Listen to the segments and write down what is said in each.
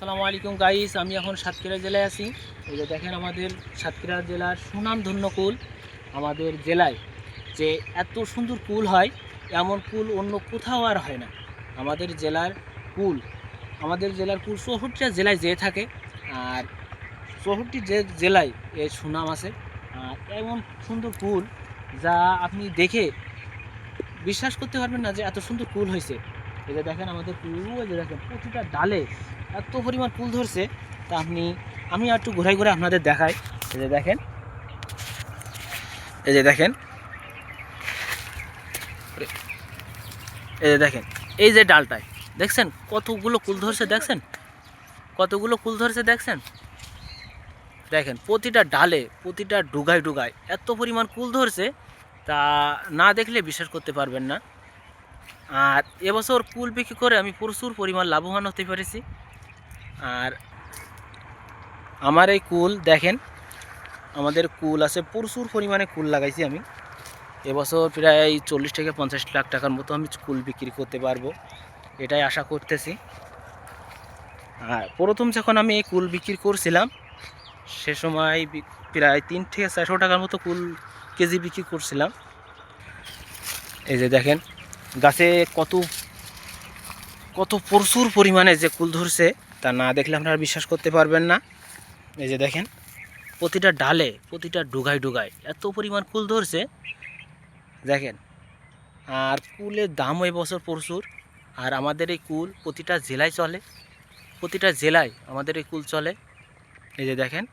আসসালামু আলাইকুম গাইস আমি এখন সাতক্ষীরা জেলায় আছি। এই যে দেখেন আমাদের সাতক্ষীরা জেলার সুনামধন্য কুল আমাদের জেলায় যে এত সুন্দর কুল হয়, এমন কুল অন্য কোথাও আর হয় না। আমাদের জেলার কুল, আমাদের জেলার কুল চৌষট্টিটা জেলায় যেয়ে থাকে, আর চৌষট্টি যে জেলায় এর সুনাম আছে, আর এমন সুন্দর কুল যা আপনি দেখে বিশ্বাস করতে পারবেন না যে এত সুন্দর কুল হয়েছে। যে দেখেন আমাদের ওই যে দেখেন প্রতিটা ডালে এত পরিমাণ ফুল ধরছে, তা আপনি, আমি আর একটু ঘুরাই ঘুরে আপনাদের দেখাই। এই যে দেখেন, এই যে দেখেন, এই যে দেখেন, এই যে ডালটায়, দেখছেন কতগুলো কুল ধরছে, দেখছেন? কতগুলো কুল ধরছে, দেখছেন? দেখেন প্রতিটা ডালে, প্রতিটা ডুগায় ডুগায় এত পরিমাণ কুল ধরছে, তা না দেখলে বিশ্বাস করতে পারবেন না। আর এবছর কুল বিক্রি করে আমি প্রচুর পরিমাণ লাভবান হতে পেরেছি। আর আমার এই কুল, দেখেন, আমাদের কুল আছে, প্রচুর পরিমাণে কুল লাগাইছি আমি। এবছর প্রায় চল্লিশ থেকে পঞ্চাশ লাখ টাকার মতো আমি কুল বিক্রি করতে পারব, এটাই আশা করতেছি। আর প্রথম যখন আমি এই কুল বিক্রি করছিলাম, সে সময় প্রায় তিন থেকে চারশো টাকার মতো কুল কেজি বিক্রি করছিলাম। এই যে দেখেন গাছে কত কত প্রচুর পরিমাণে যে কুল ধরছে, তা না দেখলে আপনারা বিশ্বাস করতে পারবেন না। এই যে দেখেন, প্রতিটা ডালে, প্রতিটা ডুগায় ডুগায় এত পরিমাণ কুল ধরছে। দেখেন, আর কুলের দামও এবছর প্রচুর, আর আমাদের এই কুল প্রতিটা জেলায় চলে, প্রতিটা জেলায় আমাদের এই কুল চলে। এই যে দেখেন,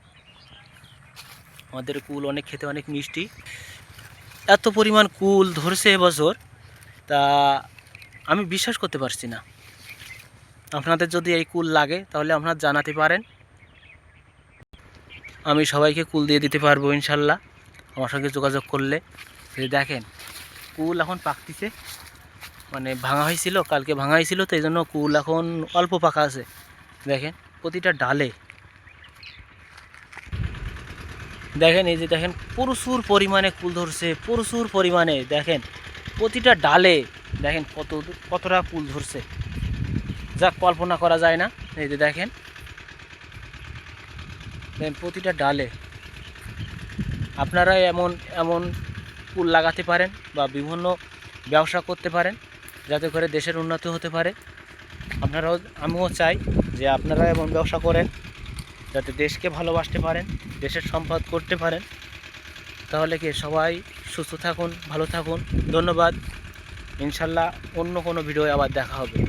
আমাদের কুল অনেক খেতে অনেক মিষ্টি। এত পরিমাণ কুল ধরছে এবছর তা আমি বিশ্বাস করতে পারছি না। আপনাদের যদি এই কুল লাগে, তাহলে আপনারা জানাতে পারেন। আমি সবাইকে কুল দিয়ে দিতে পারব ইনশাল্লাহ। আমার সঙ্গে যোগাযোগ করলে। যদি দেখেন, কুল এখন পাকতিছে। মানে ভাঙা হয়েছিল, কালকে ভাঙা হয়েছিল, তো এই জন্য কুল এখন অল্প পাকা আছে। দেখেন, প্রতিটা ডালে। দেখেন, এই যে দেখেন, প্রচুর পরিমাণে কুল ধরছে, প্রচুর পরিমাণে। দেখেন প্রতিটা ডালে দেখেন কত কতটা কুল ধরছে। যা কল্পনা করা যায় না। এই যে দেখেন। দেখেন, প্রতিটা ডালে আপনারা এমন এমন ফুল লাগাতে পারেন বা বিভিন্ন ব্যবসা করতে পারেন, যাতে করে দেশের উন্নতি হতে পারে। আপনারাও, আমিও চাই যে আপনারা এমন ব্যবসা করেন, যাতে দেশকে ভালোবাসতে পারেন, দেশের সম্পদ করতে পারেন। তাহলে কি সবাই সুস্থ থাকুন, ভালো থাকুন। ধন্যবাদ। ইনশাল্লাহ অন্য কোনো ভিডিও আবার দেখা হবে।